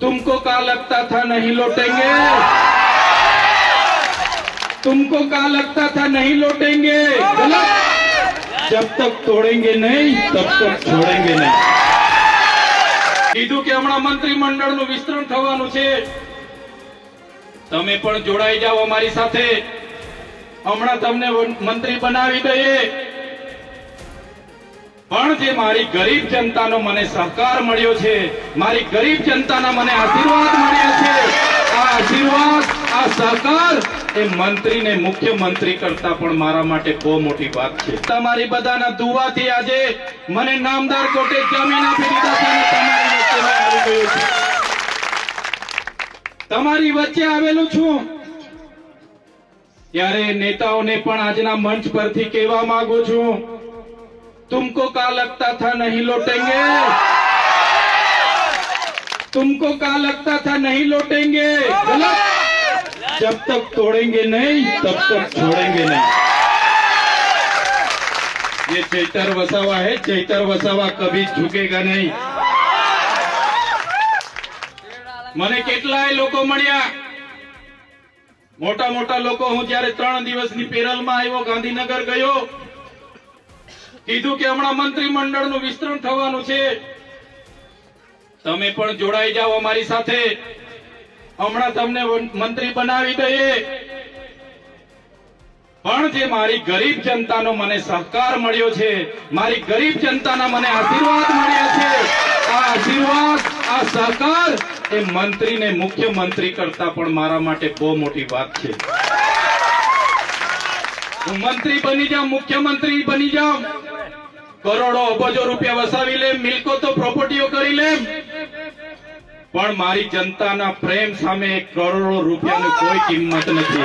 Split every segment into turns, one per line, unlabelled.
तुमको क्या लगता था नहीं लौटेंगे तुमको क्या लगता था नहीं लौटेंगे गलत जब तक तोड़ेंगे नहीं तब तक छोड़ेंगे નહીં કીધું કે હમણાં મંત્રીમંડળનું વિસ્તરણ થવાનું છે તમે પણ જોડાઈ જાઓ અમારી સાથે હમણાં તમને મંત્રી બનાવી દઈએ પણ જે મારી ગરીબ જનતાનો મને સહકાર મળ્યો છે, મારી ગરીબ જનતાના મને આશીર્વાદ મળ્યા છે. આ આશીર્વાદ, આ સહકાર એ મંત્રીને મુખ્યમંત્રી કરતા પણ મારા માટે બહુ મોટી વાત છે. તમારી બધાના દુવાથી આજે મને નામદાર કોટે જમીન આપી દીધા છું. તમારી વચ્ચે આવેલું છું. ત્યારે નેતાઓને પણ આજના મંચ પરથી કહેવા માંગુ છું. तुमको क्या लगता था नहीं लौटेंगे तुमको क्या लगता था नहीं लौटेंगे गलत जब तक तोड़ेंगे नहीं तब तक छोड़ेंगे नहीं ये चैतर वसावा है चैतर वसावा कभी झुकेगा नहीं મને કેટલાય લોકો મળ્યા મોટા મોટા લોકો હું જ્યારે ત્રણ દિવસની પેરલમાં આવ્યો ગાંધીનગર ગયો કીધું કે હમણાં મંત્રીમંડળનું વિસ્તરણ થવાનું છે. તમે પણ જોડાઈ જાઓ અમારી સાથે. હમણાં તમને મંત્રી બનાવી દઈએ. પણ જે મારી ગરીબ જનતાનો મને સહકાર મળ્યો છે, મારી ગરીબ જનતાના મને આશીર્વાદ મળ્યા છે. આ આશીર્વાદ, આ સહકાર એ મંત્રીને મુખ્યમંત્રી કરતા પણ મારા માટે બહુ મોટી વાત છે. હું મંત્રી બની જાઉં, મુખ્યમંત્રી બની જાઉં. કરોડો અબજો રૂપિયા વસાવી લેમ મિલકતો પ્રોપર્ટીઓ કરી લેમ પણ મારી જનતાના પ્રેમ સામે કરોડો રૂપિયાની કોઈ કિંમત નથી.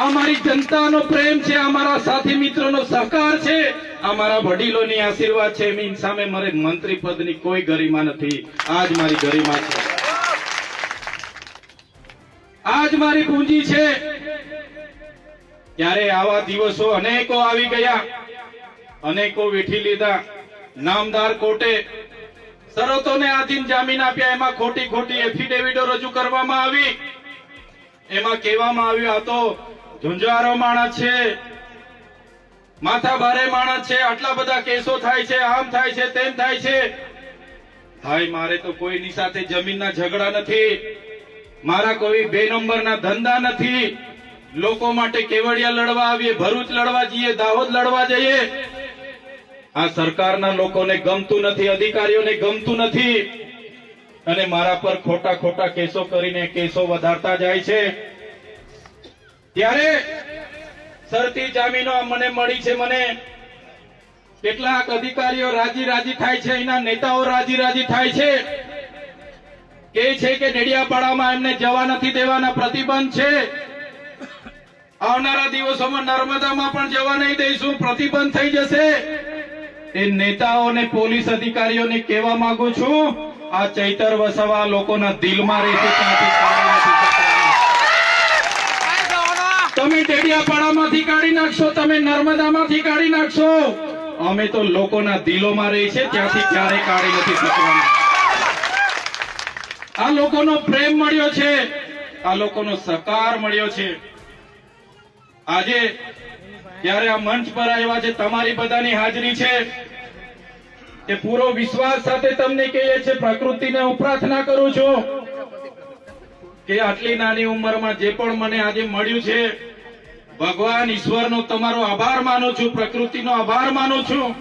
આ મારી જનતાનો પ્રેમ છે અમારા સાથી મિત્રોનો સહકાર છે અમારા વડીલોની આશીર્વાદ છે એની સામે મારે મંત્રી પદની કોઈ ગરિમા નથી. આજ મારી ગરિમા છે. આજ મારી પૂંજી છે. ત્યારે આવા દિવસો અનેકો આવી ગયા. અનેકો વેઠી લીધા. નામદાર કોર્ટે શરતોને આધીન જામીન આપ્યા. એમાં ખોટી ખોટી એફિડેવિટો રજૂ કરવામાં આવી. એમાં કહેવામાં આવ્યું, આ તો ઝુંઝારો માણસ છે. માથા ભારે માણસ છે. આટલા બધા કેસો થાય છે. આમ થાય છે, તેમ થાય છે. ભાઈ મારે તો કોઈની સાથે જમીનના ઝઘડા નથી. મારા કોઈ બે નંબરના ધંધા નથી. લોકો માટે કેવડિયા લડવા આવીએ, ભરૂચ લડવા જઈએ, દાહોદ લડવા જઈએ. આ સરકારના લોકોને ગમતું નથી, અધિકારીઓને ગમતું નથી. અને મારા પર ખોટા ખોટા કેસો કરીને કેસો વધારતા જાય છે. ત્યારે સરતી જામીનો મને મળી છે મને. કેટલાક અધિકારીઓ રાજી રાજી થાય છે, એના નેતાઓ રાજી રાજી થાય છે. કે છે કે નેડિયાપાડામાં એમને જવા નથી દેવાના પ્રતિબંધ છે. આવનારા દિવસોમાં નર્મદામાં પણ જવા નહીં દઈશું, પ્રતિબંધ થઈ જશે. એ નેતાઓ અને પોલીસ અધિકારીઓને કહેવા માંગુ છું, આ ચૈતર વસાવા લોકોના દિલમાં રહેશે. તમે ડેડિયાપાડામાંથી કાઢી નાખશો, તમે નર્મદામાંથી કાઢી નાખશો. અમે તો લોકોના દિલોમાં રહી છે, ત્યાંથી ક્યારેય કાઢી નથી શકવાના. આ લોકોનો પ્રેમ મળ્યો છે, આ લોકોનો સહકાર મળ્યો છે. આજે જ્યારે આ મંચ પર આવ્યા છે, તમારી બધાની હાજરી છે એ પૂરો વિશ્વાસ સાથે તમને કહીએ છે પ્રકૃતિને હું પ્રાર્થના કરું છું કે આટલી નાની ઉંમરમાં જે પણ મને આજે મળ્યું છે, ભગવાન ઈશ્વરનો તમારો આભાર માનું છું, પ્રકૃતિનો આભાર માનું છું.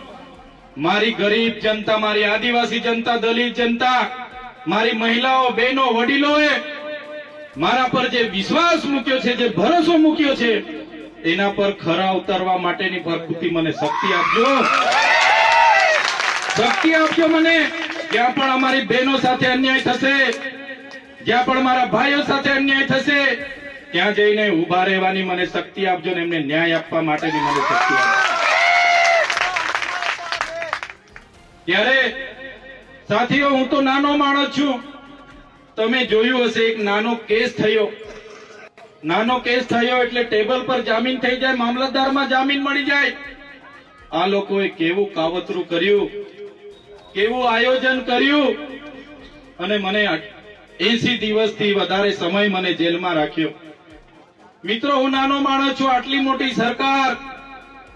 મારી ગરીબ જનતા, મારી આદિવાસી જનતા, દલિત જનતા, મારી મહિલાઓ, બહેનો, વડીલોએ મારા પર જે વિશ્વાસ મૂક્યો છે, જે ભરોસો મૂક્યો છે એના પર ખરા ઉતરવા માટેની પ્રકૃતિ મને શક્તિ આપજો. શક્તિ આપજો મને. જ્યાં પણ અમારી બહેનો સાથે અન્યાય થશે, જ્યાં પણ મારા ભાઈઓ સાથે અન્યાય થશે, ત્યાં જઈને ઊભા રહેવાની મને શક્તિ આપજો ને એમને ન્યાય આપવા માટેની મને શક્તિ આપજો. ત્યારે, સાથીઓ, હું તો નાનો માણસ છું. તમે જોયું હશે, એક નાનો કેસ થયો. નાનો કેસ થયો એટલે ટેબલ પર જામીન થઈ જાય, મામલતદારમાં જામીન મળી જાય. આ લોકોએ કેવું કાવતરું કર્યું, કેવું આયોજન કર્યું? અને મને એસી દિવસથી વધારે સમય મને જેલમાં રાખ્યો. મિત્રો, હું નાનો માણસ છું, આટલી મોટી સરકાર,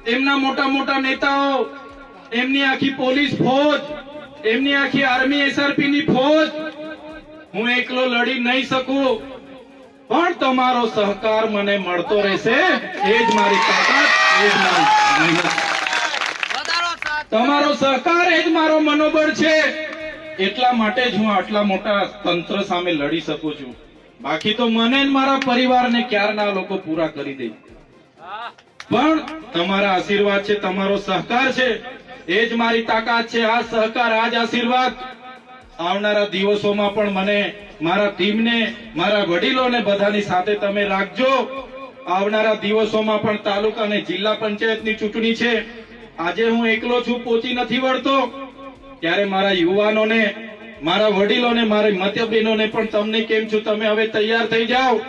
એમના મોટા મોટા નેતાઓ, એમની આખી પોલીસ ફોજ, એમની આખી આર્મી એસઆરપી ની ફોજ. હું એકલો લડી નહીં શકું. પણ તમારો સહકાર મને મળતો રહેશે. એ જ મારી તાકાત એ જ મારી તમારો સહકાર એ જ મારો મનોબળ છે. એટલા માટે જ હું આટલા મોટા તંત્ર સામે લડી શકું છું. બાકી તો મને મારા પરિવારને ક્યારના લોકો પૂરા કરી દે. પણ તમારા આશીર્વાદ છે તમારો સહકાર છે. એ જ મારી તાકાત છે. આ સહકાર આ જ આશીર્વાદ. આવનારા દિવસોમાં પણ મને મારા ટીમને, મારા વડીલોને બધાની સાથે તમે રાખજો. આવનારા દિવસોમાં પણ તાલુકા અને જિલ્લા પંચાયતની ચૂંટણી છે. આજે હું એકલો છું પહોંચી નથી વળતો. ત્યારે મારા યુવાનોને, મારા વડીલોને, મારી મત્યબહેનોને પણ તમને કેમ છું, તમે હવે તૈયાર થઈ જાઓ.